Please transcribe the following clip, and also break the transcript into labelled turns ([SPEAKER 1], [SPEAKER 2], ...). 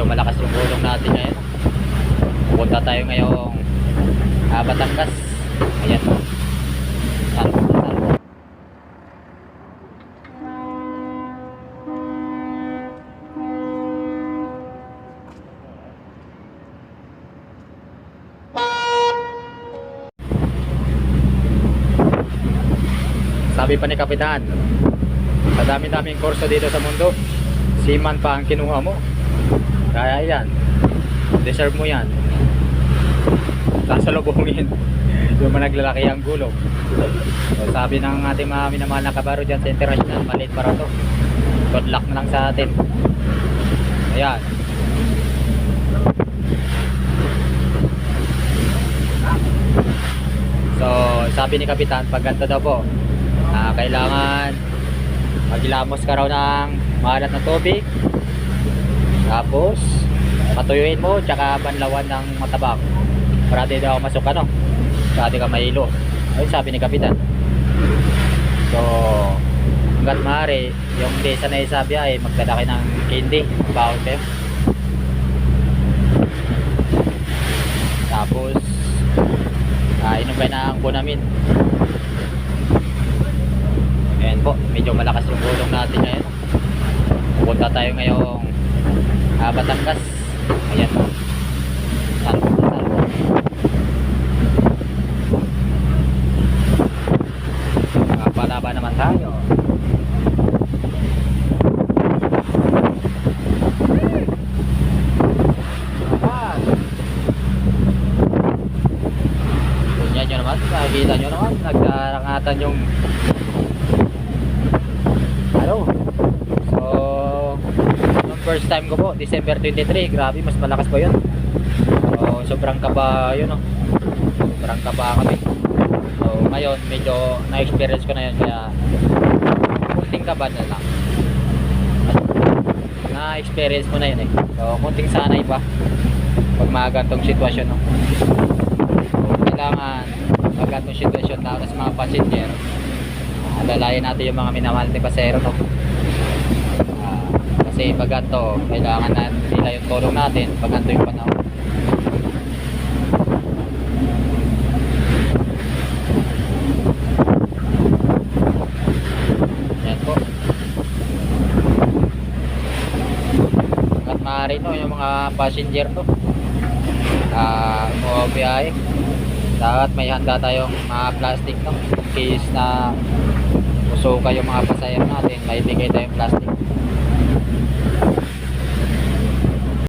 [SPEAKER 1] medyo malakas yung gulong natin ngayon. Punta tayo ngayong ah, Batangas. Ayan. Saan po? Sabi pa ni Kapitan, sa dami-daming kurso dito sa mundo, seaman pa ang kinuha mo. Kaya yan, deserve mo yan. Sasalubungin yung mga naglalaki ang gulong. So, sabi ng ating mga minamahal na kabaro dyan sa international, maliit para to. Good luck na lang sa atin. Ayan. So, sabi ni Kapitan, pag ganito daw po, ah, kailangan maglamos ka raw ng maalat na tubig. Tapos, patuyuin mo, tsaka banlawan ng matabang. Para di daw masuk ano, para di ka mahilo. Ayun sabi ni Kapitan. So, hanggat maaari, yung sanay sa biyahe, magdala kayo ng candy, bawal kayo. Tapos, ah, inom kayo ng Bonamin. Ayan po, medyo malakas yung gulong natin ngayon. Pupunta tayo ngayong ah, Batangas. Ayan po? Saan po? Nakapalaba naman tayo. Yan nyo naman, nagdarangatan yung ano. So, nung first time ko po, December 23, grabe, mas malakas pa yun. So, sobrang kaba yun, no? Sobrang kaba kami. So, ngayon, medyo na-experience ko na yun, kaya kunting kaba na lang. Na-experience mo na yun eh. So, kunting sanay pa pag mga gantong sitwasyon, no? So, kailangan pag gantong sitwasyon lalo sa mga passenger alalayan natin yung mga minamahal na pasero no? Kasi pag ganito kailangan na nila yung tulong natin pag ganito yung panahon. Yan po. At yung mga passenger to ah uh, biyahe. Dapat may handa tayong mga plastic no case na uso yung mga pasahero natin may bigay tayong plastic